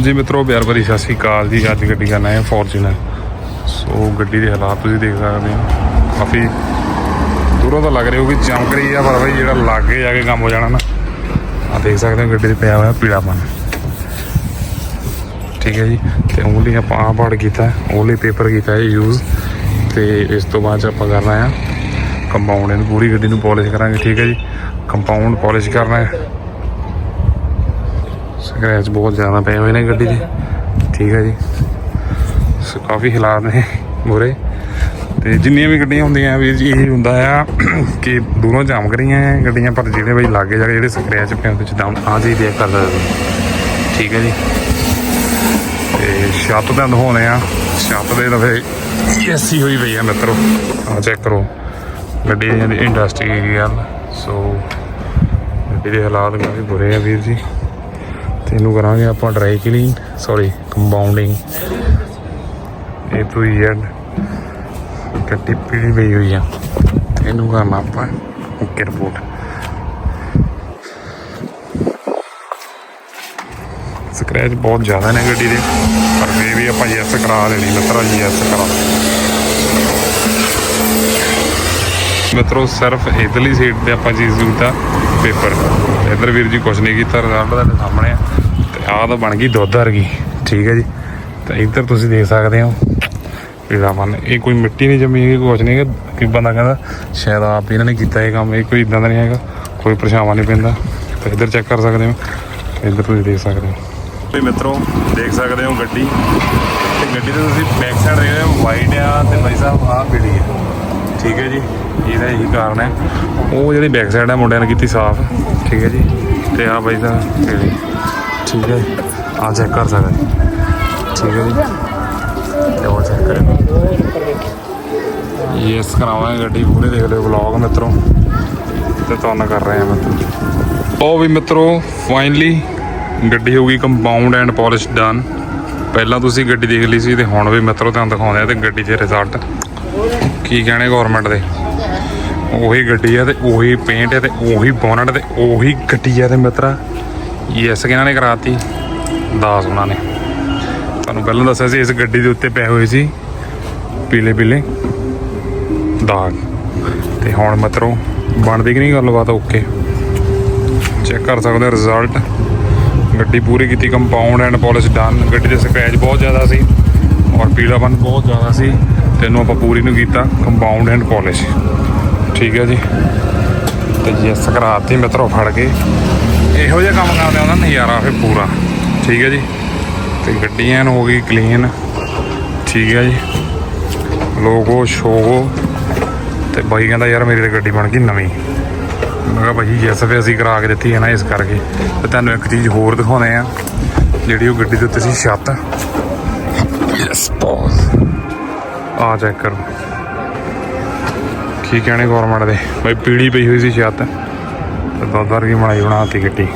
ਜੀ ਮਿੱਤਰੋ, ਪਿਆਰ ਭਰੀ ਸਤਿ ਸ਼੍ਰੀ ਅਕਾਲ ਜੀ। ਅੱਜ ਗੱਡੀ ਕਰਨਾ ਹੈ ਫੋਰਚੂਨਰ ਸੋ ਗੱਡੀ ਦੇ ਹਾਲਾਤ ਤੁਸੀਂ ਦੇਖ ਸਕਦੇ ਹੋ। ਕਾਫੀ ਦੂਰੋਂ ਤਾਂ ਲੱਗ ਰਿਹਾ, ਉਹ ਵੀ ਚਮਕ ਰਹੀ ਆ, ਪਰ ਬਈ ਜਿਹੜਾ ਲਾਗੇ ਜਾ ਕੇ ਕੰਮ ਹੋ ਜਾਣਾ ਨਾ ਆ ਦੇਖ ਸਕਦੇ ਹੋ ਗੱਡੀ ਤੇ ਪਿਆ ਹੋਇਆ ਪੀੜਾਪਨ ਠੀਕ ਹੈ ਜੀ, ਤੇ ਉਂਗਲੀ ਆਪਾਂ ਆ ਪਾੜ ਕੀਤਾ ਉਂਗਲੀ ਪੇਪਰ ਕੀਤਾ ਹੈ ਯੂਜ਼ ਤੇ ਇਸ ਤੋਂ ਬਾਅਦ 'ਚ ਆਪਾਂ ਕਰਨਾ ਆ ਕੰਪਾਊਂਡ ਇਹਨੂੰ ਪੂਰੀ ਗੱਡੀ ਨੂੰ ਪਾਲਿਸ਼ ਕਰਾਂਗੇ। ਠੀਕ ਹੈ ਜੀ ਕੰਪਾਊਂਡ ਪਾਲਿਸ਼ ਕਰਨਾ ਹੈ। ਸਕ੍ਰੈਚ ਬਹੁਤ ਜ਼ਿਆਦਾ ਪਏ ਹੋਏ ਨੇ ਗੱਡੀ ਦੇ। ਠੀਕ ਹੈ ਜੀ। ਸੋ ਕਾਫੀ ਹਾਲਾਤ ਨੇ ਬੁਰੇ। ਤੇ ਜਿੰਨੀਆਂ ਵੀ ਗੱਡੀਆਂ ਹੁੰਦੀਆਂ ਵੀਰ ਜੀ, ਇਹ ਹੁੰਦਾ ਆ ਕਿ ਦੂਰੋਂ ਜਾਮ ਕਰੀਆਂ ਹੈ ਗੱਡੀਆਂ, ਪਰ ਜਿਹੜੇ ਬਈ ਲਾਗੇ ਜਾ ਕੇ ਜਿਹੜੇ ਸਕ੍ਰੈਚ ਪਏ ਉਹਦੇ ਚ ਤਾਂ ਆਹ ਜੀ ਦੇਖ ਕਰ ਠੀਕ ਹੈ ਜੀ। ਤੇ ਛੱਤ ਤਾਂ ਦਿਖਾਉਣੇ ਆ। ਛੱਤ ਦੇ ਦਫੇ ਏਸੀ ਹੋਈ ਪਈ ਆ ਮਿੱਤਰੋ। ਆ ਚੈੱਕ ਕਰੋ। ਗੱਡੀ ਦੀ ਇੰਡਸਟਰੀ ਏਰੀਆ ਸੋ, ਗੱਡੀ ਦੇ ਹਾਲਾਤ ਕਾਫੀ ਬੁਰੇ ਆ ਵੀਰ ਜੀ। ਤੇ ਇਹਨੂੰ ਕਰਾਂਗੇ ਆਪਾਂ ਡਰਾਈ ਕਲੀਨ ਸੌਰੀ ਕੰਪਾਊਂਡਿੰਗ ਇਹ ਤੋਂ ਯੈਡ ਕੱਟੀ ਪੀੜੀ ਪਈ ਹੋਈ ਆ। ਇਹਨੂੰ ਕਰਨਾ ਆਪਾਂ ਓਕੇ ਰਿਪੋਰਟ ਸਕ੍ਰੈਚ ਬਹੁਤ ਜ਼ਿਆਦਾ ਨੇ ਗੱਡੀ ਦੇ, ਪਰ ਫੇਰ ਵੀ ਆਪਾਂ ਯੈਸ ਕਰਾ ਲੈਣੀ, ਮਿੱਤਰਾ ਜੀ ਯੈਸ ਕਰਾ। ਮਿੱਤਰੋ, ਸਿਰਫ ਇਧਰਲੀ ਸੀਟ ਤੇ ਆਪਾਂ ਚੀਜ਼ ਕੀਤਾ ਪੇਪਰ ਇਧਰ ਵੀਰ ਜੀ ਕੁਝ ਨਹੀਂ ਕੀਤਾ ਰਿਜ਼ਲਟ ਤੁਹਾਡੇ ਸਾਹਮਣੇ ਆ। ਤੇ ਆਹ ਤਾਂ ਬਣ ਗਈ ਦੁੱਧ ਵਰਗੀ, ਠੀਕ ਹੈ ਜੀ। ਤੇ ਇੱਧਰ ਤੁਸੀਂ ਦੇਖ ਸਕਦੇ ਹੋ ਪੀਲਾ ਮਨ ਇਹ ਕੋਈ ਮਿੱਟੀ ਨਹੀਂ ਜੰਮੀ ਹੈਗੀ ਕੁਝ ਨਹੀਂ ਹੈਗਾ। ਕਿ ਬੰਦਾ ਕਹਿੰਦਾ, ਸ਼ਾਇਦ ਆਪ ਹੀ ਇਹਨਾਂ ਨੇ ਕੀਤਾ ਇਹ ਕੰਮ, ਇਹ ਕੋਈ ਇਦਾਂ ਦਾ ਨਹੀਂ ਹੈਗਾ, ਕੋਈ ਪਰਛਾਵਾਂ ਨਹੀਂ ਪੈਂਦਾ। ਤੇ ਇੱਧਰ ਚੈੱਕ ਕਰ ਸਕਦੇ ਹੋ, ਇੱਧਰ ਤੁਸੀਂ ਦੇਖ ਸਕਦੇ ਹੋ। ਵੀ ਮਿੱਤਰੋ, ਦੇਖ ਸਕਦੇ ਹੋ ਗੱਡੀ। ਤੇ ਗੱਡੀ 'ਤੇ ਤੁਸੀਂ ਬੈਕ ਸਾਈਡ ਦੇਖਦੇ ਹੋ ਵਾਈਟ ਆ ਤੇ ਭਾਈ ਸਾਹਿਬ ਆਹ ਪੀੜੀ ਹੈ ਠੀਕ ਹੈ ਜੀ, ਇਹਦਾ ਇਹੀ ਕਾਰਨ ਹੈ। ਉਹ ਜਿਹੜੀ ਬੈਕ ਸਾਈਡ ਹੈ ਮੁੰਡਿਆਂ ਨੇ ਕੀਤੀ ਸਾਫ਼। ਠੀਕ ਹੈ ਜੀ, ਤੇ ਆ ਬਾਈ ਦਾ ਪੀੜੀ ਠੀਕ ਹੈ ਆ ਚੈੱਕ ਕਰ ਸਕਦੇ। ਠੀਕ ਹੈ ਜੀ, ਤੇ ਉਹ ਚੈੱਕ ਕਰੋ ਯੈਸ ਕਰਾਵਾਂਗੇ ਗੱਡੀ ਪੂਰੇ, ਦੇਖ ਲਿਓ ਵਲੌਗ ਮਿੱਤਰੋ। ਤੇ ਤੁਹਾਨੂੰ ਕਰ ਰਹੇ ਆ ਮਿੱਤਰੋ। ਉਹ ਵੀ ਮਿੱਤਰੋ ਫਾਈਨਲੀ ਗੱਡੀ ਹੋ ਗਈ ਕੰਪਾਊਂਡ ਐਂਡ ਪਾਲਿਸ਼ ਡਨ ਪਹਿਲਾਂ ਤੁਸੀਂ ਗੱਡੀ ਦੇਖ ਲਈ ਸੀ ਤੇ ਹੁਣ ਵੀ ਮਿੱਤਰੋ ਤੁਹਾਨੂੰ ਦਿਖਾਉਂਦੇ ਆ ਤੇ ਗੱਡੀ ਦੇ ਰਿਜ਼ਲਟ ਕੀ ਕਹਿਣੇ ਗਵਰਨਮੈਂਟ ਦੇ? ਉਹੀ ਗੱਡੀ ਆ ਤੇ ਉਹੀ ਪੇਂਟ ਹੈ ਤੇ ਉਹੀ ਬੋਨਟ ਤੇ ਉਹੀ ਗੱਡੀ ਆ ਤੇ ਮਿੱਤਰਾ। ਯੈਸ ਕਿਹਨਾਂ ਨੇ ਕਰਾਤੀ? ਦਾਸ ਉਹਨਾਂ ਨੇ। ਤੁਹਾਨੂੰ ਪਹਿਲਾਂ ਦੱਸਿਆ ਸੀ ਇਸ ਗੱਡੀ ਦੇ ਉੱਤੇ ਪਏ ਹੋਏ ਸੀ। ਪੀਲੇ ਪੀਲੇ ਦਾਗ। ਤੇ ਹੁਣ ਮਿੱਤਰੋ, ਬਣਦੀ ਕਿ ਨਹੀਂ ਗੱਲਬਾਤ? ਓਕੇ ਚੈੱਕ ਕਰ ਸਕਦੇ ਰਿਜ਼ਲਟ ਗੱਡੀ ਪੂਰੀ ਕੀਤੀ ਕੰਪਾਊਂਡ ਐਂਡ ਪਾਲਿਸ਼ ਡਨ ਗੱਡੀ ਦੇ ਸਕ੍ਰੈਚ ਬਹੁਤ ਜ਼ਿਆਦਾ ਸੀ। ਔਰ ਪੀਲਾਪਨ ਬਹੁਤ ਜ਼ਿਆਦਾ ਸੀ। ਤੈਨੂੰ ਆਪਾਂ ਪੂਰੀ ਨੂੰ ਕੀਤਾ ਕੰਪਾਊਂਡ ਐਂਡ ਪਾਲਿਸ਼ ਠੀਕ ਹੈ ਜੀ। ਤੇ ਜੈਸ ਕਰਾਤੀ ਮਿੱਤਰੋ ਫੜ ਕੇ ਇਹੋ ਜਿਹਾ ਕੰਮ ਕਰਦੇ ਉਹਨਾਂ ਨਜ਼ਾਰਾ ਫਿਰ ਪੂਰਾ। ਠੀਕ ਹੈ ਜੀ। ਤੇ ਗੱਡੀ ਐਨ ਹੋ ਗਈ ਕਲੀਨ ਠੀਕ ਹੈ ਜੀ। ਲੋਗੋ, ਸ਼ੋਗੋ। ਤੇ ਬਾਈ ਕਹਿੰਦਾ, ਯਾਰ ਮੇਰੀ ਤਾਂ ਗੱਡੀ ਬਣ ਗਈ ਨਵੀਂ। ਮੈਂ ਕਿਹਾ, ਭਾਈ ਜੈਸ ਫੇ ਅਸੀਂ ਕਰਾ ਕੇ ਦਿੱਤੀ ਹੈ ਨਾ ਇਸ ਕਰਕੇ। ਤੇ ਤੁਹਾਨੂੰ ਇੱਕ ਚੀਜ਼ ਹੋਰ ਦਿਖਾਉਂਦੇ ਆ ਜਿਹੜੀ ਉਹ ਗੱਡੀ ਦੇ ਉੱਤੇ ਸੀ ਛੱਤ। ਯੈਸ ਪੌਜ਼ ਆ ਚੈੱਕ ਕਰੋ। ਕੀ ਕਹਿਣੇ ਗੌਰਮੈਂਟ ਦੇ? ਬਈ ਪੀੜੀ ਪਈ ਹੋਈ ਸੀ ਛੱਤ ਤੇ ਦੁੱਧ ਵਰਗੀ ਬਣਾਈ ਬਣਾਤੀ ਗੱਡੀ